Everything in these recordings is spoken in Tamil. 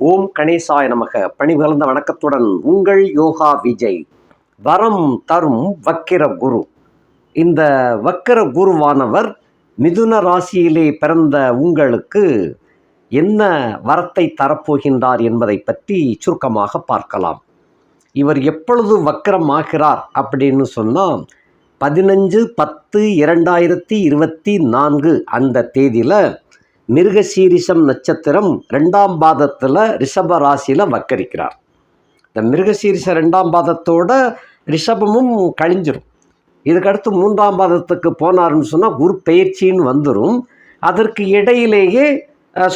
ஓம் கணேசாய நமக. பணிபுகழ்ந்த வணக்கத்துடன் உங்கள் யோகா விஜய். வரம் தரும் வக்கிர குரு. இந்த வக்கிர குருவானவர் மிதுன ராசியிலே பிறந்த உங்களுக்கு என்ன வரத்தை தரப்போகின்றார் என்பதை பற்றி சுருக்கமாக பார்க்கலாம். இவர் எப்பொழுது வக்கரமாகிறார் அப்படின்னு சொன்னால் பதினஞ்சு பத்து இரண்டாயிரத்தி இருபத்தி நான்கு அந்த தேதியில் மிருகசீரிஷம் நட்சத்திரம் ரெண்டாம் பாதத்தில் ரிஷப ராசியில் வக்கரிக்கிறார். இந்த மிருகசீரிஷ ரெண்டாம் பாதத்தோட ரிஷபமும் கழிஞ்சிரும். இதுக்கடுத்து மூன்றாம் பாதத்துக்கு போனார்னு சொன்னால் குரு பயிற்சின்னு வந்துடும் அதற்கு இடையிலேயே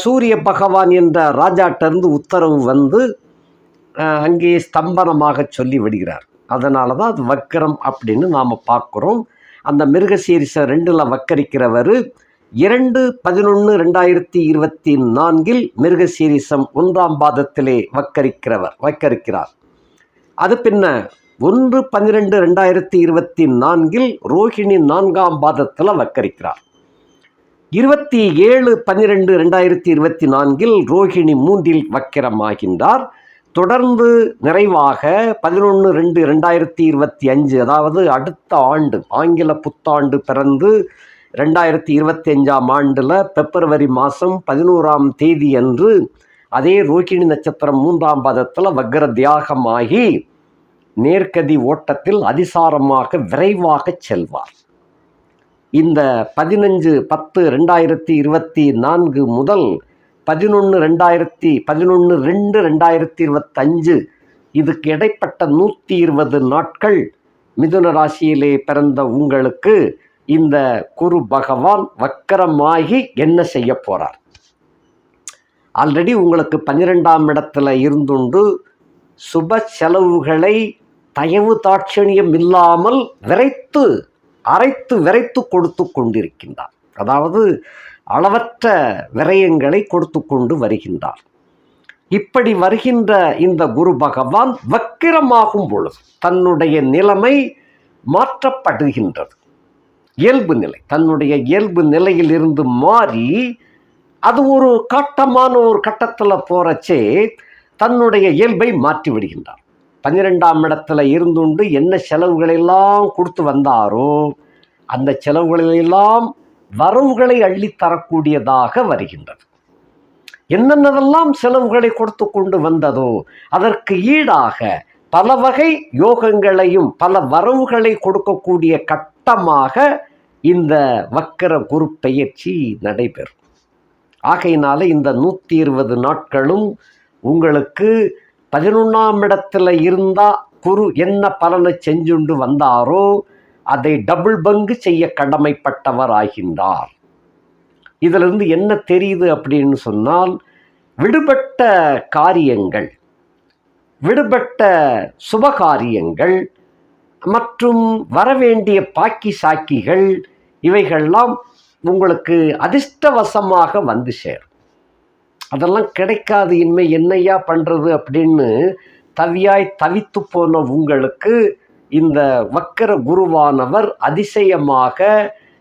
சூரிய பகவான் என்ற ராஜாட்டிருந்து உத்தரவு வந்து அங்கே ஸ்தம்பனமாக சொல்லி விடுகிறார். அதனால தான் அது வக்கரம் அப்படின்னு நாம் பார்க்குறோம். அந்த மிருகசீரிச ரெண்டில் வக்கரிக்கிறவர் இரண்டு பதினொன்று ரெண்டாயிரத்தி இருபத்தி நான்கில் மிருகசீரிசம் ஒன்றாம் பாதத்திலே வக்கரிக்கிறவர் வக்கரிக்கிறார். அது பின்ன ஒன்று பன்னிரெண்டு ரெண்டாயிரத்தி இருபத்தி நான்கில் ரோஹிணி நான்காம் பாதத்தில் வக்கரிக்கிறார். இருபத்தி ஏழு பன்னிரெண்டு ரெண்டாயிரத்தி இருபத்தி நான்கில் ரோஹிணி மூன்றில் வக்கிரமாகின்றார். தொடர்ந்து நிறைவாக பதினொன்று ரெண்டு ரெண்டாயிரத்தி இருபத்தி அஞ்சு அதாவது அடுத்த ஆண்டு ஆங்கில புத்தாண்டு பிறந்து ரெண்டாயிரத்தி இருபத்தி அஞ்சாம் ஆண்டில் பிப்ரவரி மாதம் பதினோராம் தேதி அன்று அதே ரோகிணி நட்சத்திரம் மூன்றாம் பாதத்தில் வக்ர தியாகமாகி நேர்கதி ஓட்டத்தில் அதிசாரமாக விரைவாக செல்வார். இந்த பதினஞ்சு பத்து ரெண்டாயிரத்தி இருபத்தி நான்கு முதல் பதினொன்று ரெண்டாயிரத்தி பதினொன்று ரெண்டு ரெண்டாயிரத்தி இருபத்தஞ்சு இதுக்கு இடைப்பட்ட நூற்றி இருபது நாட்கள் மிதுன ராசியிலே பிறந்த உங்களுக்கு இந்த குரு பகவான் வக்கரமாகி என்ன செய்ய போகிறார் ஆல்ரெடி உங்களுக்கு பன்னிரெண்டாம் இடத்துல இருந்துண்டு. சுப செலவுகளை தயவு தாட்சணியம் இல்லாமல் விரைத்து அரைத்து விரைத்து கொடுத்து கொண்டிருக்கின்றார். அதாவது அளவற்ற விரயங்களை கொடுத்து கொண்டு வருகின்றார். இப்படி வருகின்ற இந்த குரு பகவான் வக்கிரமாகும் பொழுது தன்னுடைய நிலைமை மாற்றப்படுகின்றது. இயல்பு நிலை. தன்னுடைய இயல்பு நிலையிலிருந்து மாறி அது ஒரு கட்டமான ஒரு கட்டத்தில் போறச்சே தன்னுடைய இயல்பை மாற்றி விடுகின்றார். பன்னிரெண்டாம் இடத்துல இருந்துண்டு என்ன செலவுகளெல்லாம் கொடுத்து வந்தாரோ அந்த செலவுகளெல்லாம் வரவுகளை அள்ளித் தரக்கூடியதாக வருகின்றது. என்னென்னதெல்லாம் செலவுகளை கொடுத்து கொண்டு வந்ததோ அதற்கு ஈடாக பல வகை யோகங்களையும் பல வரவுகளை கொடுக்கக்கூடிய கட்டமாக இந்த வக்கர குரு பெயர்ச்சி நடைபெறும். ஆகையினால இந்த நூற்றி இருபது நாட்களும் உங்களுக்கு பதினொன்றாம் இடத்துல இருந்தால் குரு என்ன பலனை செஞ்சுண்டு வந்தாரோ அதை டபுள் பங்கு செய்ய கடமைப்பட்டவர் ஆகின்றார் இதிலிருந்து என்ன தெரியுது அப்படின்னு சொன்னால் விடுபட்ட காரியங்கள் விடுபட்ட சுபகாரியங்கள் மற்றும் வரவேண்டிய பாக்கி சாக்கிகள் இவைகள்லாம் உங்களுக்கு அதிர்ஷ்டவசமாக வந்து சேரும். அதெல்லாம் கிடைக்காது இனிமே என்னையா பண்ணுறது அப்படின்னு தவியாய் தவித்து போன உங்களுக்கு இந்த வக்கர குருவானவர் அதிசயமாக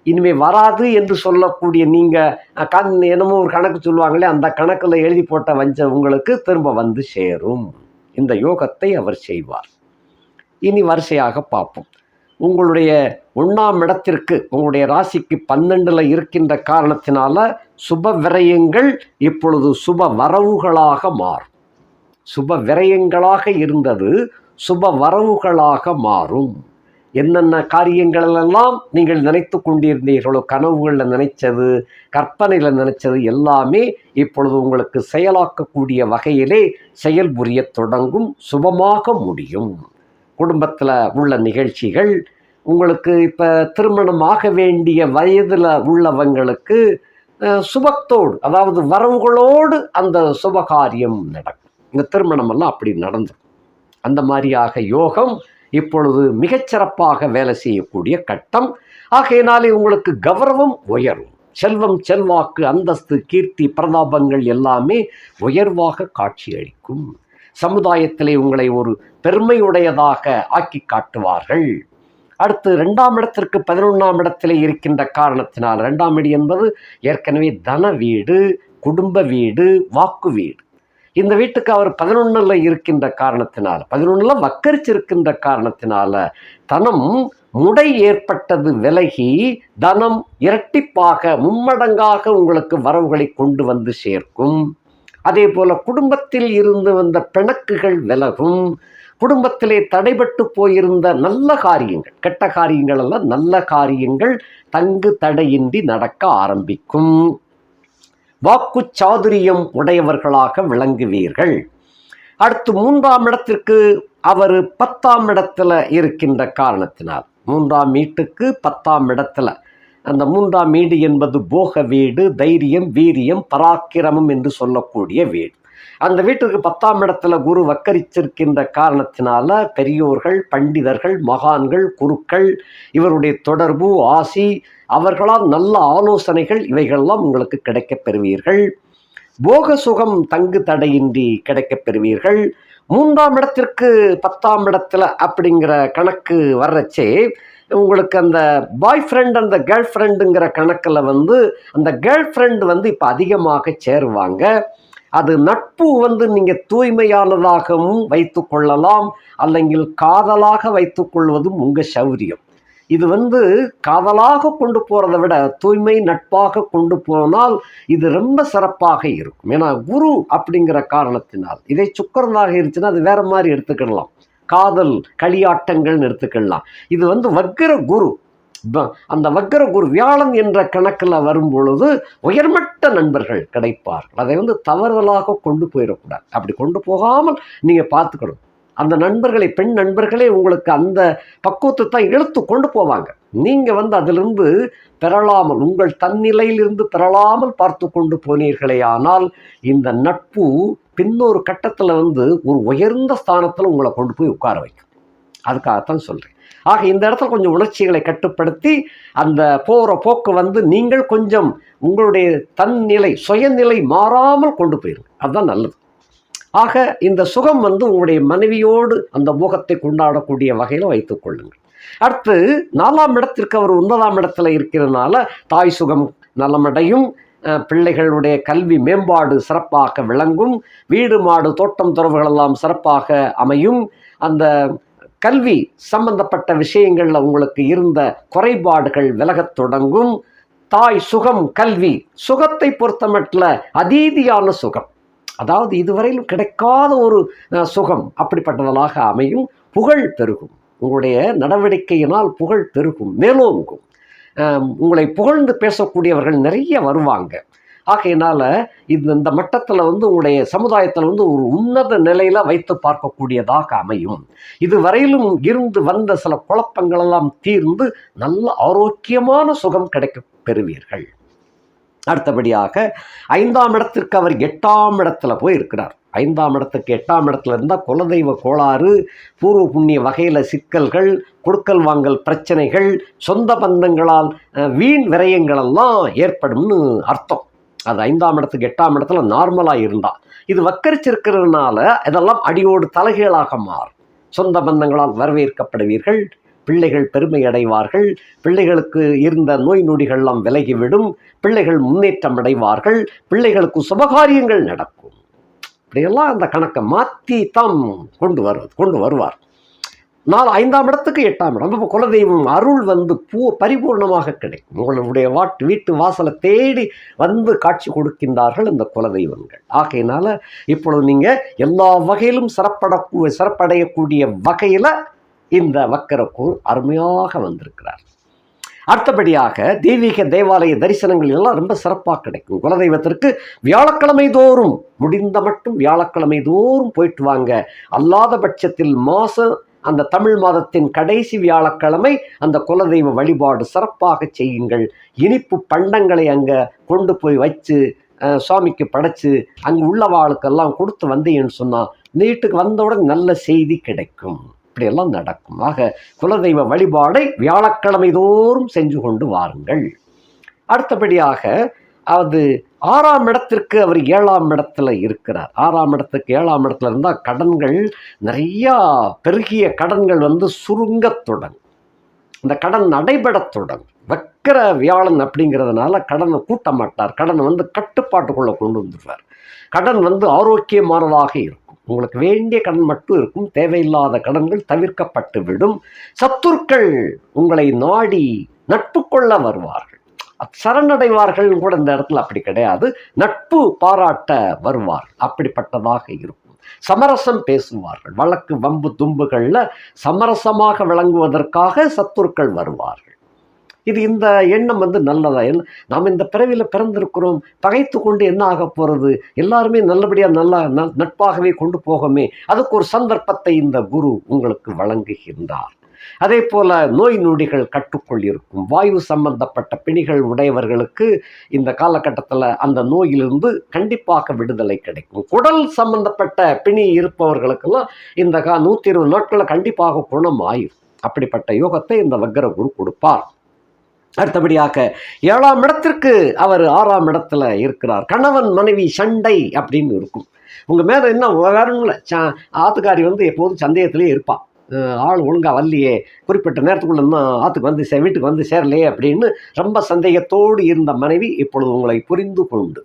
இனிமே வராது என்று சொல்லக்கூடிய நீங்கள் கண் என்னமோ ஒரு கணக்கு சொல்லுவாங்களே அந்த கணக்கில் எழுதி போட்ட வஞ்ச உங்களுக்கு திரும்ப வந்து சேரும். இந்த யோகத்தை அவர் செய்வார். இனி வரிசையாக பார்ப்போம். உங்களுடைய ஒன்றாம் இடத்திற்கு உங்களுடைய ராசிக்கு பன்னெண்டில் இருக்கின்ற காரணத்தினால சுப விரயங்கள் இப்பொழுது சுப வரவுகளாக மாறும். சுப விரயங்களாக இருந்தது சுப வரவுகளாக மாறும். என்னென்ன காரியங்களெல்லாம் நீங்கள் நினைத்து கொண்டிருந்தீர்களோ கனவுகளில் நினைச்சது கற்பனையில் நினைச்சது எல்லாமே இப்பொழுது உங்களுக்கு செயலாக்கக்கூடிய வகையிலே செயல்புரியத் தொடங்கும் சுபமாக முடியும். குடும்பத்தில் உள்ள நிகழ்ச்சிகள் உங்களுக்கு இப்போ திருமணம் ஆக வேண்டிய வயதில் உள்ளவங்களுக்கு சுபத்தோடு அதாவது வரவுகளோடு அந்த சுபகாரியம் நடக்கும். இந்த திருமணமெல்லாம் அப்படி நடந்துடும் அந்த மாதிரியாக யோகம் இப்பொழுது மிகச்சிறப்பாக வேலை செய்யக்கூடிய கட்டம். ஆகையினாலே உங்களுக்கு கௌரவம் உயரும். செல்வம் செல்வாக்கு அந்தஸ்து கீர்த்தி பிரதாபங்கள் எல்லாமே உயர்வாக காட்சியளிக்கும். சமுதாயத்திலே உங்களை ஒரு பெருமையுடையதாக ஆக்கி காட்டுவார்கள். அடுத்து ரெண்டாம் இடத்திற்கு பதினொன்றாம் இடத்திலே இருக்கின்ற காரணத்தினால் ரெண்டாம் இடி என்பது ஏற்கனவே தன வீடு குடும்ப வீடு வாக்கு வீடு. இந்த வீட்டுக்கு அவர் பதினொன்றில் இருக்கின்ற காரணத்தினால் பதினொன்றில் வக்கரிச்சிருக்கின்ற காரணத்தினால தனம் முடை ஏற்பட்டது விலகி தனம் இரட்டிப்பாக மும்மடங்காக உங்களுக்கு வரவுகளை கொண்டு வந்து சேர்க்கும். அதே போல குடும்பத்தில் இருந்து வந்த பிணக்குகள் விலகும். குடும்பத்திலே தடைபட்டு போயிருந்த நல்ல காரியங்கள் கெட்ட காரியங்கள் எல்லாம் நல்ல காரியங்கள் தங்கு தடையின்றி நடக்க ஆரம்பிக்கும். வாக்கு சாதுரியம் உடையவர்களாக விளங்குவீர்கள். அடுத்து மூன்றாம் இடத்திற்கு அவர் பத்தாம் இடத்துல இருக்கின்ற காரணத்தினால் மூன்றாம் வீட்டுக்கு பத்தாம் இடத்துல அந்த மூன்றாம் வீடு என்பது போக வீடு தைரியம் வீரியம் பராக்கிரமம் என்று சொல்லக்கூடிய வீடு. அந்த வீட்டுக்கு பத்தாம் இடத்துல குரு வக்கரிச்சிருக்கின்ற காரணத்தினால பெரியோர்கள் பண்டிதர்கள் மகான்கள் குருக்கள் இவருடைய தொடர்பு ஆசி அவர்களால் நல்ல ஆலோசனைகள் இவைகளெல்லாம் உங்களுக்கு கிடைக்கப் பெறுவீர்கள். போக சுகம் தங்கு தடையின்றி கிடைக்கப் பெறுவீர்கள். மூன்றாம் இடத்திற்கு பத்தாம் இடத்துல அப்படிங்கிற கணக்கு வர்றச்சே உங்களுக்கு அந்த பாய் ஃப்ரெண்ட் அந்த கேர்ள் ஃப்ரெண்டுங்கிற கணக்கில் வந்து அந்த கேர்ள் ஃப்ரெண்டு வந்து இப்போ அதிகமாக சேருவாங்க. அது நட்பு வந்து நீங்கள் தூய்மையானதாகவும் வைத்து கொள்ளலாம் அல்லங்கில் காதலாக வைத்து கொள்வதும் உங்கள் சௌரியம். இது வந்து காதலாக கொண்டு போகிறத விட தூய்மை நட்பாக கொண்டு போனால் இது ரொம்ப சிறப்பாக இருக்கும். ஏன்னா குரு அப்படிங்கிற காரணத்தினால். இதை சுக்கரனாக இருந்துச்சுன்னா அது வேற மாதிரி எடுத்துக்கிடலாம். காதல் களியாட்டங்கள்னு எடுத்துக்கலாம் இது வந்து வக்கர குரு. அந்த வக்கர குரு வியாழன் என்ற கணக்கில் வரும் பொழுது உயர்மட்ட நண்பர்கள் கிடைப்பார்கள். அதை வந்து தவறுதலாக கொண்டு போயிடக்கூடாது. அப்படி கொண்டு போகாமல் நீங்கள் பார்த்துக்கணும். அந்த நண்பர்களை பெண் நண்பர்களே உங்களுக்கு அந்த பக்குவத்தை தான் இழுத்து கொண்டு போவாங்க. நீங்கள் வந்து அதிலிருந்து பெறலாமல் உங்கள் தன்னிலையிலிருந்து பெறலாமல் பார்த்து கொண்டு போனீர்களே ஆனால் இந்த நட்பு பின்னொரு கட்டத்தில் வந்து ஒரு உயர்ந்த ஸ்தானத்தில் உங்களை கொண்டு போய் உட்கார வைக்கும். அதுக்காகத்தான் சொல்கிறேன் ஆக இந்த இடத்துல கொஞ்சம் உணர்ச்சிகளை கட்டுப்படுத்தி அந்த போகிற போக்கு வந்து நீங்கள் கொஞ்சம் உங்களுடைய தன்னிலை சுயநிலை மாறாமல் கொண்டு போயிருங்க அதுதான் நல்லது. ஆக இந்த சுகம் வந்து உங்களுடைய மனைவியோடு அந்த போகத்தை கொண்டாடக்கூடிய வகையில் வைத்துக் கொள்ளுங்கள். அடுத்து நாலாம் இடத்திற்கு அவர் ஒன்பதாம் இடத்துல இருக்கிறதுனால தாய் சுகம் நலமடையும். பிள்ளைகளுடைய கல்வி மேம்பாடு சிறப்பாக விளங்கும். வீடு மாடு தோட்டம் துறவுகளெல்லாம் சிறப்பாக அமையும். அந்த கல்வி சம்பந்தப்பட்ட விஷயங்களில் உங்களுக்கு இருந்த குறைபாடுகள் விலகத் தொடங்கும். தாய் சுகம் கல்வி. சுகத்தை பொறுத்தமட்டில் அதீதியான சுகம். அதாவது இதுவரையிலும் கிடைக்காத ஒரு சுகம் அப்படிப்பட்டதாக அமையும். புகழ் பெருகும். உங்களுடைய நடவடிக்கையினால் புகழ் பெருகும். மேலோங்கும். உங்களை புகழ்ந்து பேசக்கூடியவர்கள் நிறைய வருவாங்க. ஆகையினால இது இந்த மட்டத்தில் வந்து உங்களுடைய சமுதாயத்தில் வந்து ஒரு உன்னத நிலையில் வைத்து பார்க்கக்கூடியதாக அமையும். இதுவரையிலும் இருந்து வந்த சில குழப்பங்களெல்லாம் தீர்ந்து நல்ல ஆரோக்கியமான சுகம் கிடைக்க பெறுவீர்கள். அடுத்தபடியாக ஐந்தாம் இடத்திற்கு அவர் எட்டாம் இடத்துல போய் இருக்கிறார் ஐந்தாம் இடத்துக்கு எட்டாம் இடத்துல இருந்தால் குலதெய்வ கோளாறு பூர்வ புண்ணிய வகையில் சிக்கல்கள் கொடுக்கல் வாங்கல் பிரச்சனைகள் சொந்த பந்தங்களால் வீண் விரயங்களெல்லாம் ஏற்படும்னு அர்த்தம். அது ஐந்தாம் இடத்துக்கு எட்டாம் இடத்துல நார்மலாக இருந்தால் இது வக்கரிச்சிருக்கிறதுனால இதெல்லாம் அடியோடு தலைகீழாக மாறும். சொந்த பந்தங்களால் வரவேற்கப்படுவீர்கள் பிள்ளைகள் பெருமை அடைவார்கள் பிள்ளைகளுக்கு இருந்த நோய் நொடிகள்லாம் விலகிவிடும் பிள்ளைகள் முன்னேற்றம் அடைவார்கள் பிள்ளைகளுக்கு சுபகாரியங்கள் நடக்கும். இப்படியெல்லாம் அந்த கணக்கை மாற்றி தான் கொண்டு வருவது கொண்டு வருவார். நாலு ஐந்தாம் இடத்துக்கு எட்டாம் இடம். இப்போ குலதெய்வம் அருள் வந்து பூ பரிபூர்ணமாக கிடைக்கும். உங்களுடைய வாட்டு வீட்டு வாசலை தேடி வந்து காட்சி கொடுக்கின்றார்கள் இந்த குலதெய்வங்கள். ஆகையினால இப்பொழுது நீங்கள் எல்லா வகையிலும் சிறப்படக்கூ சிறப்படையக்கூடிய வகையில் இந்த வக்கரக்கூர் அருமையாக வந்திருக்கிறார். அடுத்தபடியாக தெய்வீக தேவாலய தரிசனங்கள் எல்லாம் ரொம்ப சிறப்பாக கிடைக்கும். குலதெய்வத்திற்கு வியாழக்கிழமை தோறும் முடிந்த மட்டும் வியாழக்கிழமை தோறும் போயிட்டு வாங்க. அல்லாத பட்சத்தில் மாதம் அந்த தமிழ் மாதத்தின் கடைசி வியாழக்கிழமை அந்த குலதெய்வ வழிபாடு சிறப்பாக செய்யுங்கள். இனிப்பு பண்டங்களை அங்கே கொண்டு போய் வச்சு சுவாமிக்கு படைச்சு அங்கே உள்ளவாளுக்கெல்லாம் கொடுத்து வந்தீங்கன்னு சொன்னால் நீட்டுக்கு வந்தவுடன் நல்ல செய்தி கிடைக்கும். இப்படியெல்லாம் நடக்கும். ஆக குலதெய்வ வழிபாடை வியாழக்கிழமை தோறும் செஞ்சு கொண்டு வாருங்கள். அடுத்தபடியாக அது ஆறாம் இடத்திற்கு அவர் ஏழாம் இடத்துல இருக்கிறார். ஆறாம் இடத்துக்கு ஏழாம் இடத்துல இருந்தால் கடன்கள் நிறையா பெருகிய கடன்கள் வந்து சுருங்கத் தொடங்கும். இந்த கடன் நடைபெறத்துடன் வக்கர வியாழன் அப்படிங்கிறதுனால கடனை கூட்ட மாட்டார். கடனை வந்து கட்டுப்பாட்டுக்குள்ளே கொண்டு வந்துடுவார் கடன் வந்து ஆரோக்கியமானதாக இருக்கும். உங்களுக்கு வேண்டிய கடன் மட்டும் இருக்கும். தேவையில்லாத கடன்கள் தவிர்க்கப்பட்டுவிடும் சத்துருக்கள் உங்களை நாடி நட்பு கொள்ள வருவார்கள். சரணடைவார்கள் கூட இந்த இடத்துல அப்படி கிடையாது. நட்பு பாராட்ட வருவார் அப்படிப்பட்டதாக இருக்கும். சமரசம் பேசுவார்கள். வழக்கு வம்பு தும்புகளில் சமரசமாக விளங்குவதற்காக சத்துருக்கள் வருவார்கள். இது இந்த எண்ணம் வந்து நல்லதா? என்ன நாம் இந்த பிறவியில் பிறந்திருக்கிறோம். பகைத்து கொண்டு என்ன ஆக போகிறது எல்லாருமே நல்லபடியாக நல்லா ந- நட்பாகவே கொண்டு போகமே. அதுக்கு ஒரு சந்தர்ப்பத்தை இந்த குரு உங்களுக்கு வழங்குகின்றார். அதே போல நோய் நொடிகள் கட்டுக்குள் இருக்கும். வாயு சம்பந்தப்பட்ட பிணிகள் உடையவர்களுக்கு இந்த காலகட்டத்தில் அந்த நோயிலிருந்து கண்டிப்பாக விடுதலை கிடைக்கும். குடல் சம்பந்தப்பட்ட பிணி இருப்பவர்களுக்கெல்லாம் இந்த கா நூற்றி இருபது நாட்களில் கண்டிப்பாக குணம் ஆயிரும் அப்படிப்பட்ட யோகத்தை இந்த வக்கர குரு கொடுப்பார். அடுத்தபடியாக ஏழாம் இடத்திற்கு அவர் ஆறாம் இடத்துல இருக்கிறார். கணவன் மனைவி சண்டை அப்படின்னு இருக்கும். உங்கள் மேலே என்ன வேற இல்லை. ச ஆத்துக்காரி வந்து எப்போதும் சந்தேகத்திலே இருப்பாள் ஆள் ஒழுங்காக வரலையே குறிப்பிட்ட நேரத்துக்குள்ள இன்னும் ஆற்றுக்கு வந்து சே வீட்டுக்கு வந்து சேரலையே அப்படின்னு ரொம்ப சந்தேகத்தோடு இருந்த மனைவி இப்பொழுது உங்களை புரிந்து கொண்டு.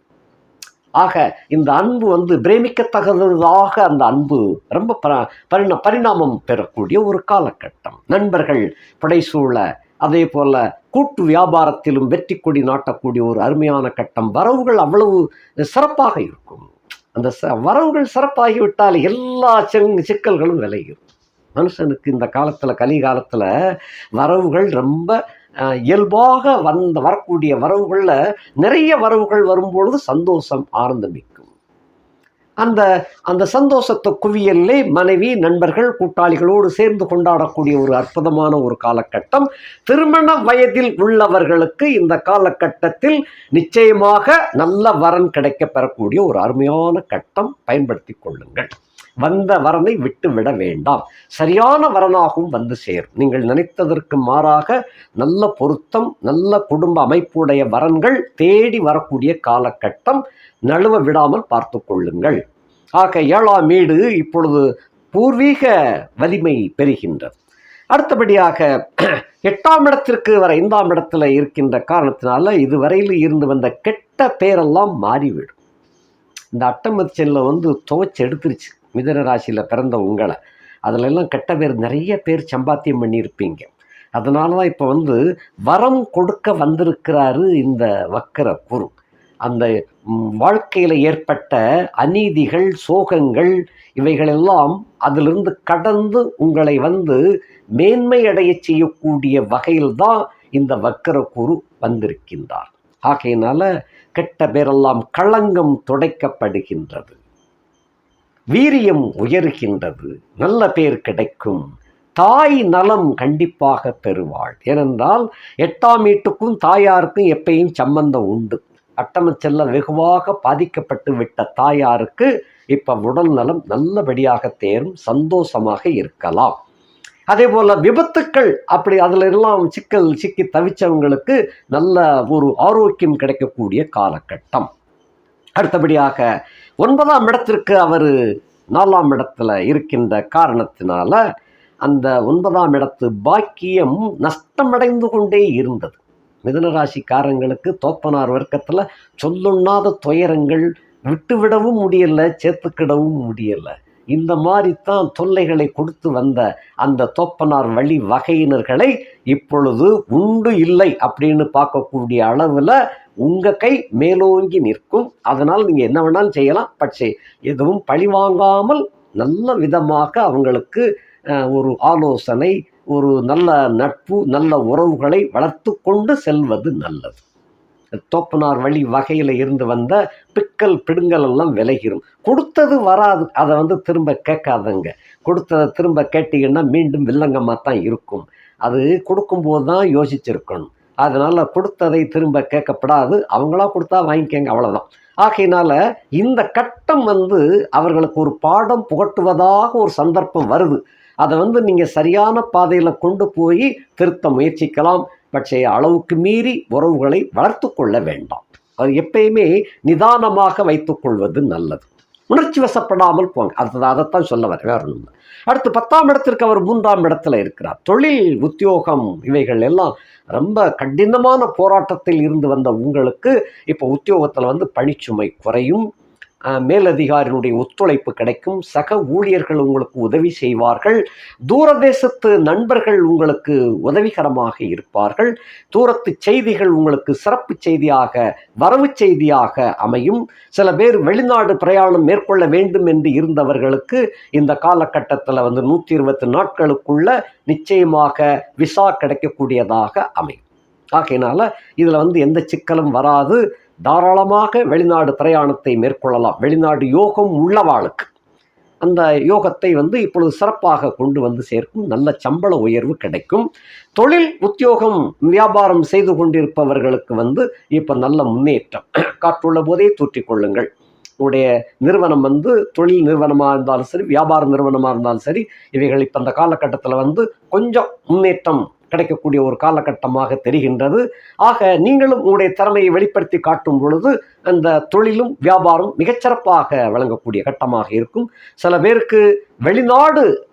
ஆக இந்த அன்பு வந்து பிரேமிக்கத்தகுந்ததாக அந்த அன்பு ரொம்ப பர பரிணா பரிணாமம் பெறக்கூடிய ஒரு காலகட்டம். நண்பர்கள் படைசூழ அதே போல் கூட்டு வியாபாரத்திலும் வெற்றி கொடி நாட்டக்கூடிய ஒரு அருமையான கட்டம். வரவுகள் அவ்வளவு சிறப்பாக இருக்கும். அந்த ச வரவுகள் சிறப்பாகிவிட்டால் எல்லா செங் சிக்கல்களும் விளையும். மனுஷனுக்கு இந்த காலத்தில் கலிகாலத்தில் வரவுகள் ரொம்ப இயல்பாக வந்த வரக்கூடிய வரவுகளில் நிறைய வரவுகள் வரும்பொழுது சந்தோஷம் ஆரந்தமிக்கும் அந்த அந்த சந்தோஷத்தை குவியல்லே மனைவி நண்பர்கள் கூட்டாளிகளோடு சேர்ந்து கொண்டாடக்கூடிய ஒரு அற்புதமான ஒரு காலகட்டம். திருமண வயதில் உள்ளவர்களுக்கு இந்த காலகட்டத்தில் நிச்சயமாக நல்ல வரன் கிடைக்க பெறக்கூடிய ஒரு அருமையான கட்டம் பயன்படுத்தி கொள்ளுங்கள். வந்த வரனை விட்டு விட வேண்டாம். சரியான வரனாகவும் வந்து சேரும். நீங்கள் நினைத்ததற்கு மாறாக நல்ல பொருத்தம் நல்ல குடும்ப அமைப்புடைய வரன்கள் தேடி வரக்கூடிய காலகட்டம் நழுவ விடாமல் பார்த்து கொள்ளுங்கள். ஆக ஏழாம் வீடு இப்பொழுது பூர்வீக வலிமை பெறுகின்றது. அடுத்தபடியாக எட்டாம் இடத்திற்கு வர ஐந்தாம் இடத்துல இருக்கின்ற காரணத்தினால இதுவரையில் இருந்து வந்த கெட்ட பேரெல்லாம் மாறிவிடும். இந்த அட்டமச்சனில் வந்து துவைச்சு எடுத்துருச்சு. மிதன ராசியில் பிறந்த உங்களை. அதிலெல்லாம் கெட்ட பேர் நிறைய பேர் சம்பாத்தியம் பண்ணியிருப்பீங்க. அதனால தான் இப்போ வந்து வரம் கொடுக்க வந்திருக்கிறாரு இந்த வக்கர குரு. அந்த வாழ்க்கையில் ஏற்பட்ட அநீதிகள் சோகங்கள் இவைகளெல்லாம் அதிலிருந்து கடந்து உங்களை வந்து மேன்மை அடைய செய்யக்கூடிய வகையில் தான் இந்த வக்கர குரு வந்திருக்கின்றார். ஆகையினால கெட்ட பேரெல்லாம் களங்கம் துடைக்கப்படுகின்றது. வீரியம் உயர்கின்றது. நல்ல பேர் கிடைக்கும். தாய் நலம் கண்டிப்பாக பெறுவாள். ஏனென்றால் எட்டாம் வீட்டுக்கும் தாயாருக்கும் எப்பயும் சம்பந்தம் உண்டு. அட்டமச்செல்ல வெகுவாக பாதிக்கப்பட்டு விட்ட தாயாருக்கு இப்போ உடல் நலம் நல்லபடியாக தேரும் சந்தோஷமாக இருக்கலாம். அதே போல் விபத்துக்கள் அப்படி அதில் எல்லாம் சிக்கல் சிக்கி தவிச்சவங்களுக்கு நல்ல ஒரு ஆரோக்கியம் கிடைக்கக்கூடிய காலகட்டம். அடுத்தபடியாக ஒன்பதாம் இடத்திற்கு அவர் நாலாம் இடத்துல இருக்கின்ற காரணத்தினால அந்த ஒன்பதாம் இடத்து பாக்கியம் நஷ்டமடைந்து கொண்டே இருந்தது. மிதனராசிக்காரங்களுக்கு தோப்பனார் வர்க்கத்தில் சொல்லுண்ணாத துயரங்கள் விட்டுவிடவும் முடியல சேர்த்துக்கிடவும் முடியல. இந்த மாதிரி தான் தொல்லைகளை கொடுத்து வந்த அந்த தோப்பனார் வழி வகையினர்களை இப்பொழுது உண்டு இல்லை அப்படின்னு பார்க்கக்கூடிய அளவில் உங்கள் கை மேலோங்கி நிற்கும். அதனால் நீங்கள் என்ன வேணாலும் செய்யலாம். பட்சே எதுவும் பழிவாங்காமல் நல்ல விதமாக அவங்களுக்கு ஒரு ஆலோசனை ஒரு நல்ல நட்பு நல்ல உறவுகளை வளர்த்து கொண்டு செல்வது நல்லது. தோப்பனார் வழி வகையில் இருந்து வந்த பிக்கல் பிடுங்கல் எல்லாம் விலகிடும் கொடுத்தது வராது அதை வந்து திரும்ப கேட்காதங்க. கொடுத்ததை திரும்ப கேட்டிங்கன்னா மீண்டும் வில்லங்கமாக தான் இருக்கும். அது கொடுக்கும்போது தான் யோசிச்சிருக்கணும். அதனால் கொடுத்ததை திரும்ப கேட்கப்படாது. அவங்களா கொடுத்தா வாங்கிக்கங்க அவ்வளோதான் ஆகையினால இந்த கட்டம் வந்து அவர்களுக்கு ஒரு பாடம் புகட்டுவதாக ஒரு சந்தர்ப்பம் வருது. அதை வந்து நீங்கள் சரியான பாதையில் கொண்டு போய் திருத்த முயற்சிக்கலாம். பட்சே அளவுக்கு மீறி உறவுகளை வளர்த்து கொள்ள வேண்டாம். அது எப்பயுமே நிதானமாக வைத்துக்கொள்வது நல்லது. உணர்ச்சி வசப்படாமல் போங்க. அது அதைத்தான் சொல்ல வர வேற ஒன்று அடுத்து பத்தாம் இடத்திற்கு அவர் மூன்றாம் இடத்துல இருக்கிறார். தொழில் உத்தியோகம் இவைகள் எல்லாம் ரொம்ப கடினமான போராட்டத்தில் இருந்து வந்த உங்களுக்கு இப்போ உத்தியோகத்தில் வந்து பணிச்சுமை குறையும். அஹ், மேலதிகாரியினுடைய ஒத்துழைப்பு கிடைக்கும். சக ஊழியர்கள் உங்களுக்கு உதவி செய்வார்கள். தூரதேசத்து நண்பர்கள் உங்களுக்கு உதவிகரமாக இருப்பார்கள். தூரத்து செய்திகள் உங்களுக்கு சிறப்பு செய்தியாக வரவு செய்தியாக அமையும். சில பேர் வெளிநாடு பிரயாணம் மேற்கொள்ள வேண்டும் என்று இருந்தவர்களுக்கு இந்த காலகட்டத்தில் வந்து நூற்றி இருபத்தி நாட்களுக்குள்ள நிச்சயமாக விசா கிடைக்கக்கூடியதாக அமையும். ஆகையினால இதில் வந்து எந்த சிக்கலும் வராது. தாராளமாக வெளிநாடு பிரயாணத்தை மேற்கொள்ளலாம். வெளிநாடு யோகம் உள்ளவாளுக்கு. அந்த யோகத்தை வந்து இப்பொழுது சிறப்பாக கொண்டு வந்து சேர்க்கும் நல்ல சம்பள உயர்வு கிடைக்கும். தொழில் உத்தியோகம் வியாபாரம் செய்து கொண்டிருப்பவர்களுக்கு வந்து இப்போ நல்ல முன்னேற்றம். காற்றுள்ள போதே தூற்றிக்கொள்ளுங்கள் உடைய நிறுவனம் வந்து தொழில் நிறுவனமாக இருந்தாலும் சரி வியாபார நிறுவனமாக இருந்தாலும் சரி இவைகள் இப்போ அந்த காலகட்டத்தில் வந்து கொஞ்சம் முன்னேற்றம் கிடைக்கக்கூடிய ஒரு காலகட்டமாக தெரிகின்றது. ஆக நீங்களும் உங்களுடைய திறமையை வெளிப்படுத்தி காட்டும் பொழுது அந்த தொழிலும் வியாபாரம் மிகச்சிறப்பாக வழங்கக்கூடிய கட்டமாக இருக்கும். சில பேருக்கு வெளிநாடு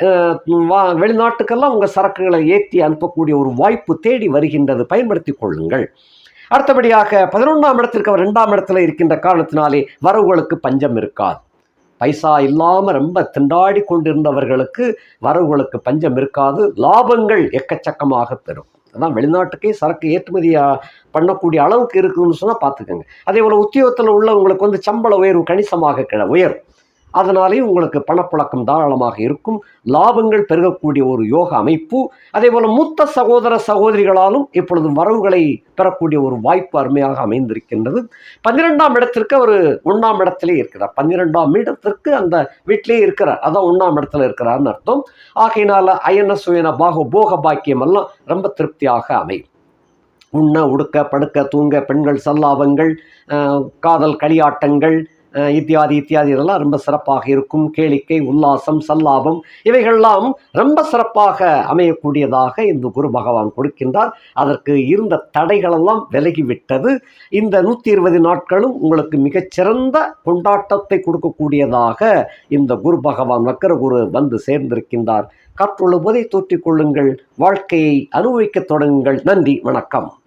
வா- வெளிநாட்டுக்கெல்லாம் உங்கள் சரக்குகளை ஏற்றி அனுப்பக்கூடிய ஒரு வாய்ப்பு தேடி வருகின்றது. பயன்படுத்தி கொள்ளுங்கள். அடுத்தபடியாக பதினொன்றாம் இடத்திற்கு அவர் ரெண்டாம் இடத்துல இருக்கின்ற காரணத்தினாலே வரவுகளுக்கு பஞ்சம் இருக்காது. பைசா இல்லாமல் ரொம்ப திண்டாடி கொண்டிருந்தவர்களுக்கு வரவுகளுக்கு பஞ்சம் இருக்காது லாபங்கள் எக்கச்சக்கமாக பெறும். அதான் வெளிநாட்டுக்கே சரக்கு ஏற்றுமதியாக பண்ணக்கூடிய அளவுக்கு இருக்குன்னு சொன்னால் பார்த்துக்கோங்க அதே போல் உத்தியோகத்தில் உள்ளவங்களுக்கு வந்து சம்பள உயர்வு கணிசமாக கிட உயரும். அதனாலே உங்களுக்கு பணப்புழக்கம் தாராளமாக இருக்கும். லாபங்கள் பெருகக்கூடிய ஒரு யோக அமைப்பு. அதே போல் மூத்த சகோதர சகோதரிகளாலும் இப்பொழுது வரவுகளை பெறக்கூடிய ஒரு வாய்ப்பு அருமையாக அமைந்திருக்கின்றது. பன்னிரெண்டாம் இடத்திற்கு அவர் ஒன்றாம் இடத்திலே இருக்கிறார். பன்னிரெண்டாம் இடத்திற்கு அந்த வீட்டிலே இருக்கிறார். அதான் ஒன்றாம் இடத்துல இருக்கிறார்னு அர்த்தம். ஆகையினால அயன சுயன பாக போக பாக்கியம் எல்லாம் ரொம்ப திருப்தியாக அமையும். உண்ண உடுக்க படுக்க தூங்க பெண்கள் சல்லாபங்கள் காதல் களியாட்டங்கள் இத்தியாதி இத்தியாதி இதெல்லாம் ரொம்ப சிறப்பாக இருக்கும். கேளிக்கை உல்லாசம் சல்லாபம் இவைகள்லாம் ரொம்ப சிறப்பாக அமையக்கூடியதாக இந்த குரு பகவான் கொடுக்கின்றார். அதற்கு இருந்த தடைகளெல்லாம் விலகிவிட்டது. இந்த நூற்றி இருபது நாட்களும் உங்களுக்கு மிகச்சிறந்த கொண்டாட்டத்தை கொடுக்கக்கூடியதாக இந்த குரு பகவான் வக்கர குரு வந்து சேர்ந்திருக்கின்றார். காற்றுள்ள போதை தூற்றிக் கொள்ளுங்கள். வாழ்க்கையை அனுபவிக்கத் தொடங்குங்கள். நன்றி. வணக்கம்.